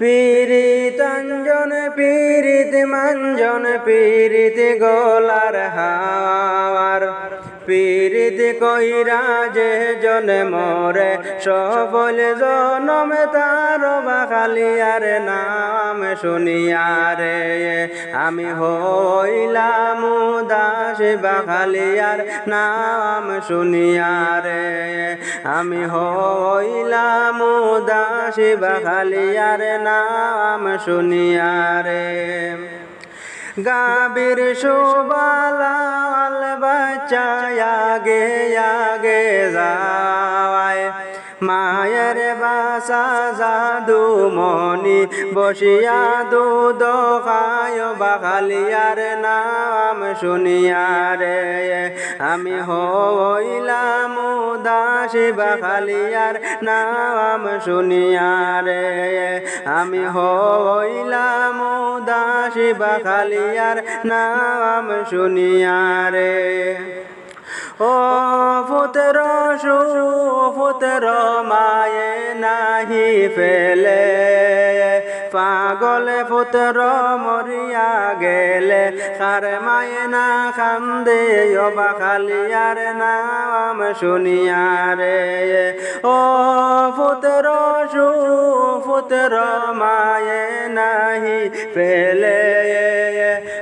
পীড়িতাঞ্জন পীড়িত মঞ্জন পীড়িত গোলার হাওয়ার পীড়িত কইরা যে জন মরে, সফল জনম তার বাখালিয়ার নাম শুনিয়ারে আমি হইলাম দাস বাখালিয়ার নাম শুনিয়ারে আমি হইলাম দাস বাখালিয়ার নাম শুনিয়ারে গাবির শোবালাল বাচ্চায় মায়ের বাসা জাদু মনি বসিয়া দুধ খায়, বাখালিয়ার নাম শুনিয়ারে আমি হইলাম দাসী বাখালিয়ার নাম শুনিয়ারে আমি হইলাম দাসী বাখালিয়ার নাম শুনিয়ারে ও পুত্র সু পুত্র মায়ে নাহি ফেলে। পাগল পুত্র মরিয়া গেলে কার মায়ে না খান্দে অবা খালিয়ার নাম শুনিয়ারে ও পুত্র সু পুত্র মায়ে নাহি, পেলে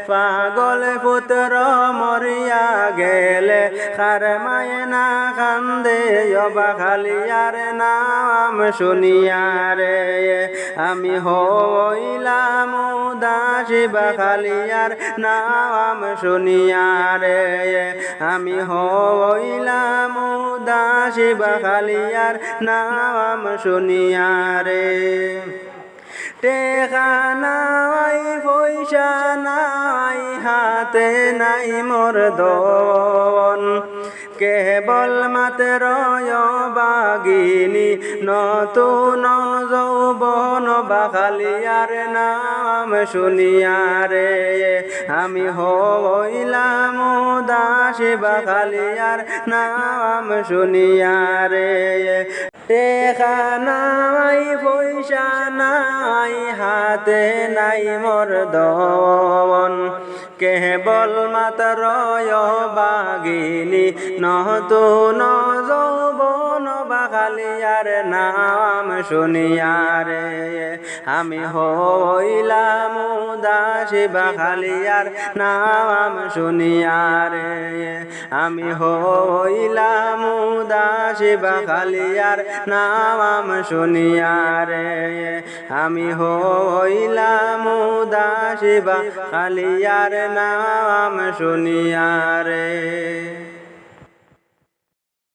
পাগল পুত্র মরিয়া গেলে খার মায়ে না কান্দে, অবা খালিয়ার নাম শুনিয়ারে আমি হইলাম দাসী বাখালিয়ার নাম শুনিয়ারে আমি হইলাম দাস বাখালিয়ার নাম শুনিয়ারে টেকা নাই পয়সা নাই হাতে নাই মোর দন। কেবল মাত্র বাগিনী, নতুন যৌবন বাখালিয়ার নাম শুনিয়ারে আমি হইলাম দাসী বাখালিয়ার নাম শুনিয়ারে নাই পয়সা নাই হাতে নাই মোর দন কেবল মাত্র বাগিনী নহতু যৌবন বাখালিয়ার নাম শুনিয়ারে। আমি হইলাম দাসী বাখালিয়ার নাম শুনিয়ারে। আমি হইলাম দাসী বাখালিয়ার নাম শুনিয়ারে। আমি হইলাম দাসী বাখালিয়ার নাম শুনিয়ারে।